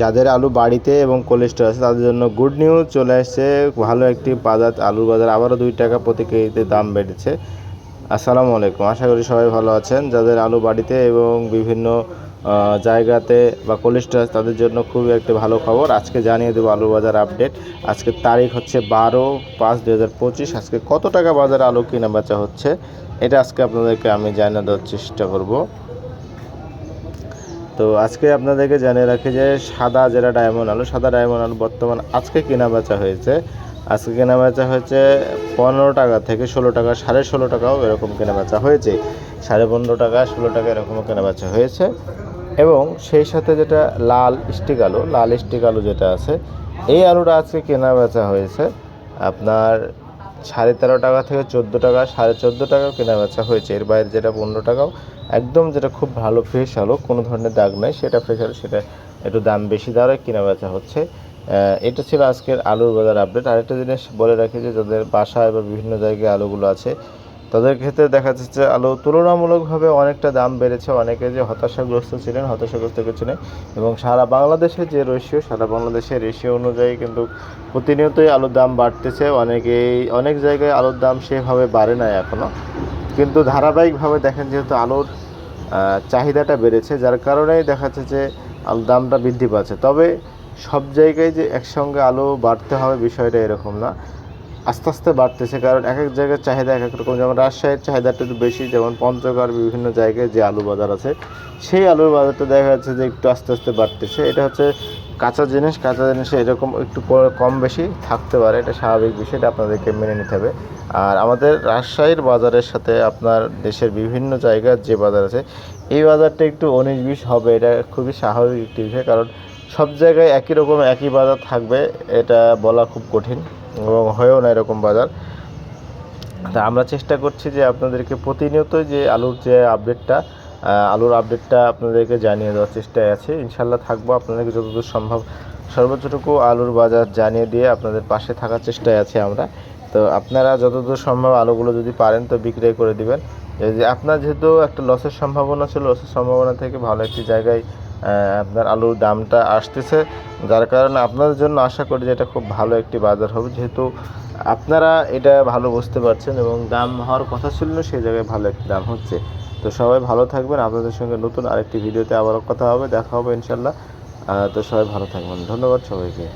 যাদের আলু বাড়িতে এবং কোলেস্ট্রল আছে, তাদের জন্য গুড নিউজ চলে আসছে ভালো একটি বাজার, আলুর বাজার আবারও দুই টাকা প্রতি কেজিতে দাম বেড়েছে। আসসালামু আলাইকুম, আশা করি সবাই ভালো আছেন। যাদের আলু বাড়িতে এবং বিভিন্ন জায়গাতে বা কোলেস্ট্রল আছে, তাদের জন্য খুবই একটি ভালো খবর। আজকে জানিয়ে দেবো আলু বাজার আপডেট আজকে তারিখ হচ্ছে বারো পাঁচ দু হাজার পঁচিশ। আজকে কত টাকা বাজারে আলু কেনা বেচা হচ্ছে, এটা আজকে আপনাদেরকে আমি জানিয়ে দেওয়ার চেষ্টা করব। তো আজকে আপনাদেরকে জানিয়ে রাখি যে সাদা যেটা ডায়মন্ড আলু, সাদা ডায়মন্ড আলু বর্তমান আজকে কেনা বেচা হয়েছে। আজকে কেনা বেচা হয়েছে পনেরো টাকা থেকে ষোলো টাকা, সাড়ে ষোলো টাকাও এরকম কেনা বেচা হয়েছে। সাড়ে পনেরো টাকা, ষোলো টাকা এরকমও কেনা বেচা হয়েছে। এবং সেই সাথে যেটা লাল স্টিক আলু, লাল স্টিক আলু যেটা আছে, এই আলুটা আজকে কেনা বেচা হয়েছে। আপনার সাড়ে তেরো টাকা থেকে চোদ্দ টাকা, সাড়ে চোদ্দ টাকাও কেনা বেচা হয়েছে। এর বাইরে যেটা পনেরো টাকাও, একদম যেটা খুব ভালো ফ্রেশ আলো, কোনো ধরনের দাগ নাই, সেটা ফ্রেশ আলো, সেটা একটু দাম বেশি দাঁড়ায় কেনা বেচা হচ্ছে। এটা ছিল আজকের আলুর বাজার আপডেট আরেকটা জিনিস বলে রাখি যে, যাদের বাসায় বা বিভিন্ন জায়গায় আলুগুলো আছে তাদের ক্ষেত্রে দেখা যাচ্ছে আলু তুলনামূলকভাবে অনেকটা দাম বেড়েছে। অনেকে যে হতাশাগ্রস্ত ছিলেন হতাশাগ্রস্ত ছিলেন এবং সারা বাংলাদেশে যে রেশিও সারা বাংলাদেশের রেশিও অনুযায়ী কিন্তু প্রতিনিয়তই আলুর দাম বাড়তেছে। অনেকেই, অনেক জায়গায় আলুর দাম সেভাবে বাড়ে নাই এখনও কিন্তু ধারাবাহিকভাবে দেখেন যেহেতু আলুর চাহিদাটা বেড়েছে, যার কারণেই দেখা যাচ্ছে যে আলুর দামটা বৃদ্ধি পাচ্ছে। তবে সব জায়গায় যে একসঙ্গে আলু বাড়তে হবে বিষয়টা এরকম না। আস্তে আস্তে বাড়তেছে, কারণ এক এক জায়গার চাহিদা এক এক রকম। যেমন রাজশাহীর চাহিদাটা একটু বেশি, যেমন পঞ্চগড়, বিভিন্ন জায়গায় যে আলু বাজার আছে, সেই আলুর বাজারটা দেখা যাচ্ছে যে একটু আস্তে আস্তে বাড়তেছে। এটা হচ্ছে কাঁচা জিনিস, কাঁচা জিনিসে এরকম একটু কম বেশি থাকতে পারে, এটা স্বাভাবিক বিষয়, এটা আপনাদেরকে মেনে নিতে হবে। আর আমাদের রাজশাহীর বাজারের সাথে আপনার দেশের বিভিন্ন জায়গার যে বাজার আছে, এই বাজারটা একটু উনিশ বিশ হবে, এটা খুবই স্বাভাবিক একটি বিষয়, কারণ সব জায়গায় একই রকম একই বাজার থাকবে, এটা বলা খুব কঠিন। এবং হয়েও না এরকম বাজার। তা আমরা চেষ্টা করছি যে আপনাদেরকে প্রতিনিয়ত যে আলুর যে আপডেটটা আলুর আপডেটটা আপনাদেরকে জানিয়ে দেওয়ার চেষ্টায় আছে। ইনশাল্লাহ থাকব আপনাদেরকে যতদূর সম্ভব। সর্বোচ্চটুকু আলুর বাজার জানিয়ে দিয়ে আপনাদের পাশে থাকার চেষ্টায় আছে আমরা। তো আপনারা যতদূর সম্ভব আলুগুলো যদি পারেন তো বিক্রয় করে দিবেন। যদি আপনার যেহেতু একটা লসের সম্ভাবনা ছিল লসের সম্ভাবনা থেকে ভালো একটি জায়গায় আপনার আলুর দামটা আসতেছে। যার কারণে আপনাদের জন্য আশা করি যে এটা খুব ভালো একটি বাজার হবে। যেহেতু আপনারা এটা ভালো বুঝতে পারছেন এবং দাম হওয়ার কথা ছিল না, সেই জায়গায় ভালো একটি দাম হচ্ছে। তো সবাই ভালো থাকবেন, আপনাদের সঙ্গে নতুন আরেকটি ভিডিওতে আবারও কথা হবে, দেখা হবে ইনশাল্লাহ তো সবাই ভালো থাকবেন। ধন্যবাদ সবাইকে।